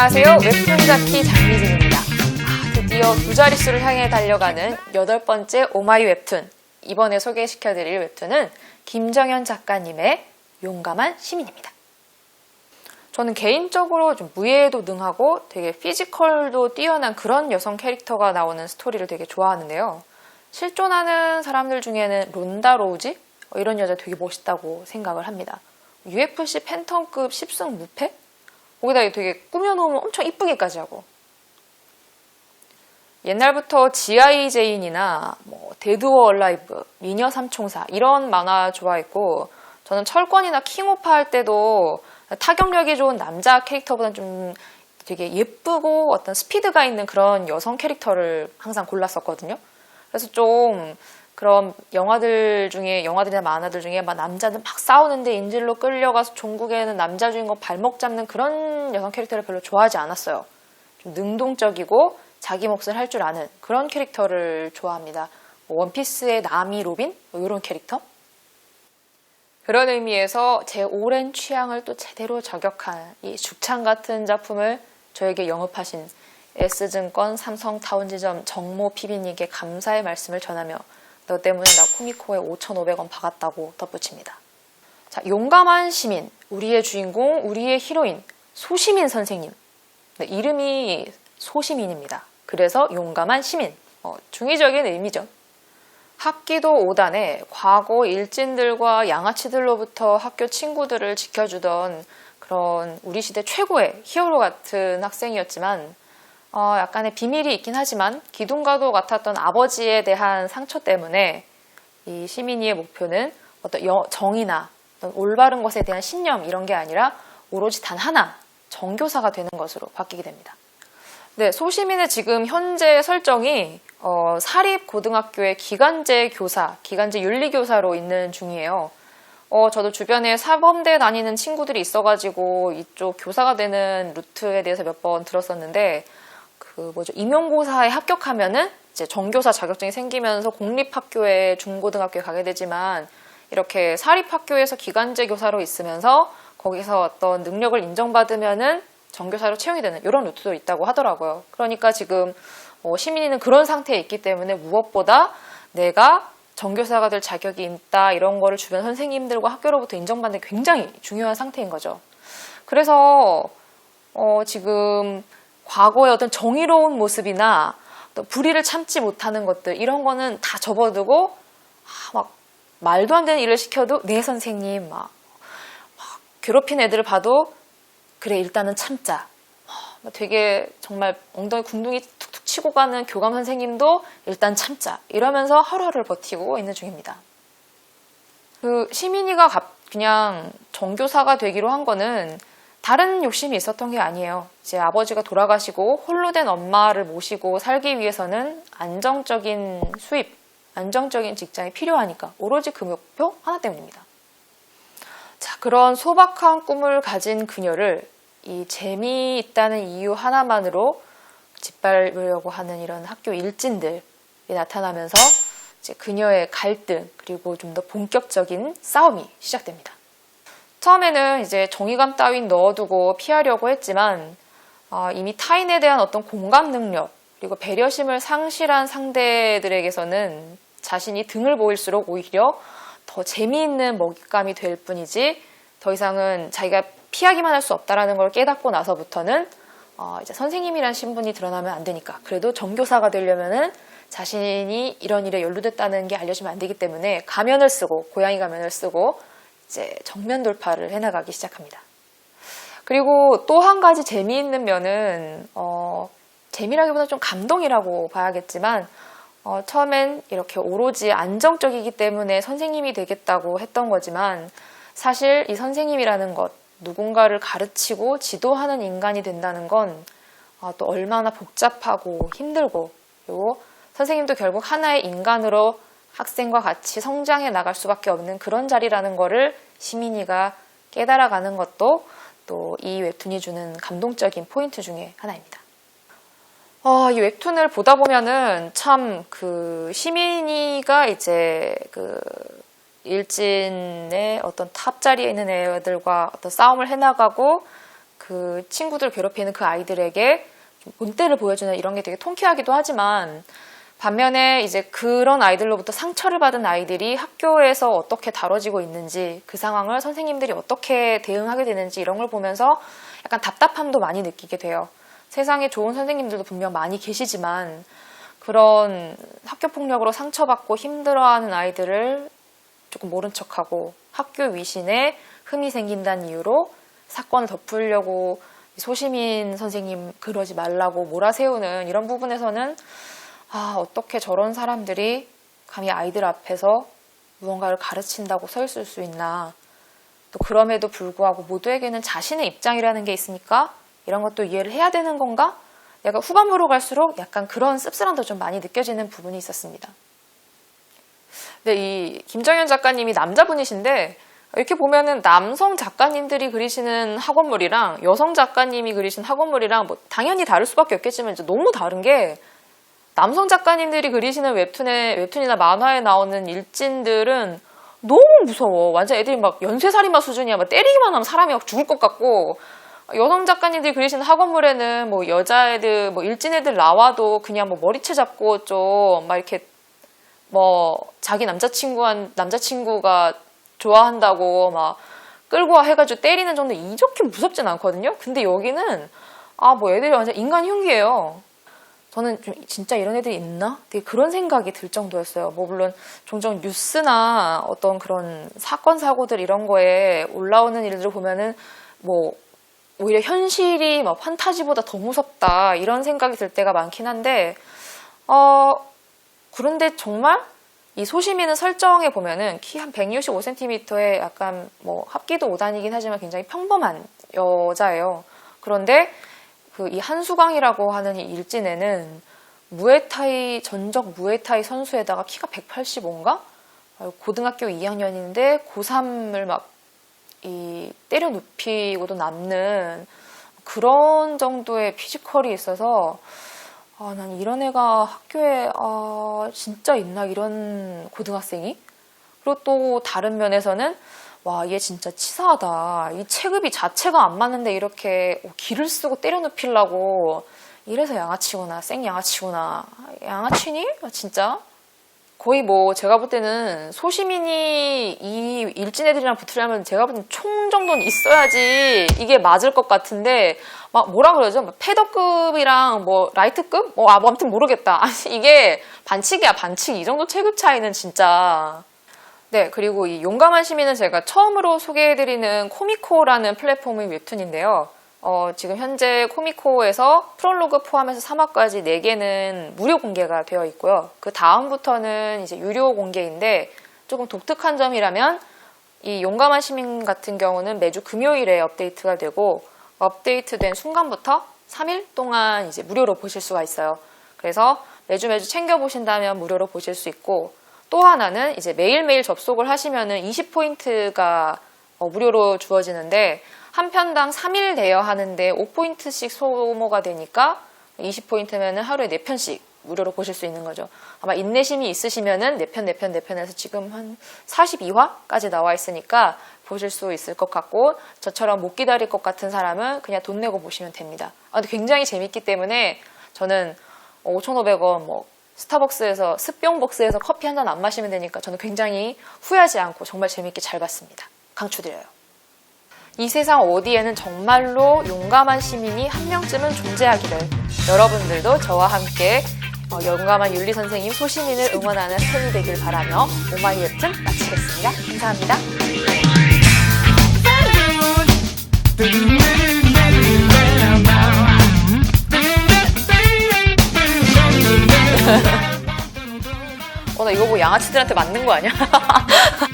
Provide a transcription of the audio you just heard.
안녕하세요. 웹툰 잡기 장미진입니다. 아, 드디어 두 자릿수를 향해 달려가는 여덟 번째 오마이 웹툰. 이번에 소개시켜드릴 웹툰은 김정현 작가님의 용감한 시민입니다. 저는 개인적으로 좀 무예에도 능하고 되게 피지컬도 뛰어난 그런 여성 캐릭터가 나오는 스토리를 되게 좋아하는데요. 실존하는 사람들 중에는 론다 로우지? 어, 이런 여자 되게 멋있다고 생각을 합니다. UFC 팬텀급 10승 무패? 거기다 되게 꾸며놓으면 엄청 이쁘게까지 하고. 옛날부터 G.I. 제인이나 뭐 데드 워 얼라이브, 미녀 삼총사 이런 만화 좋아했고 저는 철권이나 킹오파 할 때도 타격력이 좋은 남자 캐릭터보다는 좀 되게 예쁘고 어떤 스피드가 있는 그런 여성 캐릭터를 항상 골랐었거든요. 그래서 좀 그런 영화들 중에 영화들이나 만화들 중에 막 남자들 막 싸우는데 인질로 끌려가서 종국에는 남자 주인공 발목 잡는 그런 여성 캐릭터를 별로 좋아하지 않았어요. 좀 능동적이고 자기 몫을 할 줄 아는 그런 캐릭터를 좋아합니다. 뭐 원피스의 나미 로빈 뭐 이런 캐릭터. 그런 의미에서 제 오랜 취향을 또 제대로 저격한 이 죽창 같은 작품을 저에게 영업하신 S증권 삼성타운지점 정모 PB님께 감사의 말씀을 전하며 너 때문에 나 코미코에 5,500원 박았다고 덧붙입니다. 자, 용감한 시민, 우리의 주인공, 우리의 히로인, 소시민 선생님. 네, 이름이 소시민입니다. 그래서 용감한 시민. 어, 중의적인 의미죠. 학기도 5단에 과거 일진들과 양아치들로부터 학교 친구들을 지켜주던 그런 우리 시대 최고의 히어로 같은 학생이었지만 어, 약간의 비밀이 있긴 하지만 기둥과도 같았던 아버지에 대한 상처 때문에 이 시민이의 목표는 어떤 여- 정의나 어떤 올바른 것에 대한 신념 이런 게 아니라 오로지 단 하나 정교사가 되는 것으로 바뀌게 됩니다. 네, 소시민의 지금 현재 설정이 어, 사립 고등학교의 기간제 교사, 기간제 윤리교사로 있는 중이에요. 어, 저도 주변에 사범대 다니는 친구들이 있어가지고 이쪽 교사가 되는 루트에 대해서 몇 번 들었었는데 그 뭐죠 임용고사에 합격하면은 이제 정교사 자격증이 생기면서 공립학교에 중고등학교에 가게 되지만 이렇게 사립학교에서 기간제 교사로 있으면서 거기서 어떤 능력을 인정받으면은 정교사로 채용이 되는 이런 루트도 있다고 하더라고요. 그러니까 지금 어, 시민이는 그런 상태에 있기 때문에 무엇보다 내가 정교사가 될 자격이 있다 이런 거를 주변 선생님들과 학교로부터 인정받는 게 굉장히 중요한 상태인 거죠. 그래서 어, 지금 과거의 어떤 정의로운 모습이나 또 불의를 참지 못하는 것들 이런 거는 다 접어두고 아, 막 말도 안 되는 일을 시켜도 네 선생님 막, 막 괴롭힌 애들을 봐도 그래 일단은 참자 아, 되게 정말 엉덩이 궁둥이 툭툭 치고 가는 교감 선생님도 일단 참자 이러면서 하루하루를 버티고 있는 중입니다. 그 시민이가 갑- 그냥 정교사가 되기로 한 거는 다른 욕심이 있었던 게 아니에요. 이제 아버지가 돌아가시고 홀로 된 엄마를 모시고 살기 위해서는 안정적인 수입, 안정적인 직장이 필요하니까 오로지 그 목표 하나 때문입니다. 자, 그런 소박한 꿈을 가진 그녀를 이 재미있다는 이유 하나만으로 짓밟으려고 하는 이런 학교 일진들이 나타나면서 이제 그녀의 갈등 그리고 좀 더 본격적인 싸움이 시작됩니다. 처음에는 이제 정의감 따윈 넣어두고 피하려고 했지만 아, 이미 타인에 대한 어떤 공감 능력 그리고 배려심을 상실한 상대들에게서는 자신이 등을 보일수록 오히려 더 재미있는 먹잇감이 될 뿐이지 더 이상은 자기가 피하기만 할 수 없다라는 걸 깨닫고 나서부터는 어, 이제 선생님이란 신분이 드러나면 안 되니까 그래도 정교사가 되려면은 자신이 이런 일에 연루됐다는 게 알려지면 안 되기 때문에 가면을 쓰고 고양이 가면을 쓰고 이제 정면 돌파를 해나가기 시작합니다. 그리고 또 한 가지 재미있는 면은 어, 재미라기보다 좀 감동이라고 봐야겠지만 어, 처음엔 이렇게 오로지 안정적이기 때문에 선생님이 되겠다고 했던 거지만 사실 이 선생님이라는 것 누군가를 가르치고 지도하는 인간이 된다는 건 아, 또 얼마나 복잡하고 힘들고 그리고 선생님도 결국 하나의 인간으로 학생과 같이 성장해 나갈 수밖에 없는 그런 자리라는 거를 시민이가 깨달아가는 것도 또 이 웹툰이 주는 감동적인 포인트 중에 하나입니다. 어, 이 웹툰을 보다 보면은 참 그 시민이가 이제 그 일진의 어떤 탑 자리에 있는 애들과 어떤 싸움을 해나가고 그그 친구들 괴롭히는 그 아이들에게 좀 본때를 보여주는 이런 게 되게 통쾌하기도 하지만 반면에 이제 그런 아이들로부터 상처를 받은 아이들이 학교에서 어떻게 다뤄지고 있는지 그 상황을 선생님들이 어떻게 대응하게 되는지 이런 걸 보면서 약간 답답함도 많이 느끼게 돼요. 세상에 좋은 선생님들도 분명 많이 계시지만 그런 학교 폭력으로 상처받고 힘들어하는 아이들을 조금 모른 척하고 학교 위신에 흠이 생긴다는 이유로 사건을 덮으려고 소시민 선생님 그러지 말라고 몰아세우는 이런 부분에서는 아, 어떻게 저런 사람들이 감히 아이들 앞에서 무언가를 가르친다고 서 있을 수 있나. 또 그럼에도 불구하고 모두에게는 자신의 입장이라는 게 있으니까 이런 것도 이해를 해야 되는 건가? 내가 후반부로 갈수록 약간 그런 씁쓸함도 좀 많이 느껴지는 부분이 있었습니다. 네, 이 김정현 작가님이 남자분이신데 이렇게 보면은 남성 작가님들이 그리시는 학원물이랑 여성 작가님이 그리신 학원물이랑 뭐 당연히 다를 수밖에 없겠지만 이제 너무 다른 게 남성 작가님들이 그리시는 웹툰에 웹툰이나 만화에 나오는 일진들은 너무 무서워. 완전 애들이 막 연쇄살인마 수준이야. 막 때리기만 하면 사람이 막 죽을 것 같고 여성 작가님들이 그리시는 학원물에는 뭐 여자애들 뭐 일진 애들 나와도 그냥 뭐 머리채 잡고 좀 막 이렇게 뭐 자기 남자친구한 남자친구가 좋아한다고 막 끌고 와 해가지고 때리는 정도 이렇게 무섭진 않거든요. 근데 여기는 아 뭐 애들이 완전 인간 흉기예요. 저는 좀 진짜 이런 애들이 있나? 되게 그런 생각이 들 정도였어요. 뭐 물론 종종 뉴스나 어떤 그런 사건 사고들 이런 거에 올라오는 일들을 보면은 뭐 오히려 현실이 막 판타지보다 더 무섭다 이런 생각이 들 때가 많긴 한데 어 그런데 정말 이 소시민은 설정에 보면은 키 한 165cm에 약간 뭐 합기도 5단이긴 하지만 굉장히 평범한 여자예요. 그런데 그 이 한수광이라고 하는 이 일진에는 무에타이 전적 무에타이 선수에다가 키가 185인가? 고등학교 2학년인데 고3을 막 이 때려 눕히고도 남는 그런 정도의 피지컬이 있어서 아, 난 이런 애가 학교에 아, 진짜 있나 이런 고등학생이? 그리고 또 다른 면에서는 와, 얘 진짜 치사하다. 이 체급이 자체가 안 맞는데 이렇게 기를 쓰고 때려 눕히려고 이래서 양아치구나. 생 양아치구나. 양아치니? 아, 진짜? 거의 뭐 제가 볼 때는 소시민이 이 일진 애들이랑 붙으려면 제가 볼 때는 총 정도는 있어야지 이게 맞을 것 같은데 막 뭐라 그러죠? 막 패더급이랑 뭐 라이트급? 뭐, 아, 뭐 아무튼 모르겠다. 이게 반칙이야, 반칙. 이 정도 체급 차이는 진짜. 네, 그리고 이 용감한 시민은 제가 처음으로 소개해드리는 코미코라는 플랫폼의 웹툰인데요. 어, 지금 현재 코미코에서 프롤로그 포함해서 3화까지 4개는 무료 공개가 되어 있고요. 그 다음부터는 이제 유료 공개인데 조금 독특한 점이라면 이 용감한 시민 같은 경우는 매주 금요일에 업데이트가 되고 업데이트된 순간부터 3일 동안 이제 무료로 보실 수가 있어요. 그래서 매주 매주 챙겨 보신다면 무료로 보실 수 있고 또 하나는 이제 매일매일 접속을 하시면은 20포인트가 어, 무료로 주어지는데 한 편당 3일 내야 하는데 5포인트씩 소모가 되니까 20포인트면은 하루에 4편씩 무료로 보실 수 있는 거죠. 아마 인내심이 있으시면은 4편, 4편, 4편에서 지금 한 42화까지 나와 있으니까 보실 수 있을 것 같고 저처럼 못 기다릴 것 같은 사람은 그냥 돈 내고 보시면 됩니다. 아, 근데 굉장히 재밌기 때문에 저는 5,500원 뭐 스타벅스에서 스뿅벅스에서 커피 한 잔 안 마시면 되니까 저는 굉장히 후회하지 않고 정말 재밌게 잘 봤습니다. 강추드려요. 이 세상 어디에는 정말로 용감한 시민이 한 명쯤은 존재하기를 여러분들도 저와 함께 어, 용감한 윤리 선생님 소시민을 응원하는 팬이 되길 바라며 오마이 웹툰 마치겠습니다. 감사합니다. 양아치들한테 맞는 거 아니야?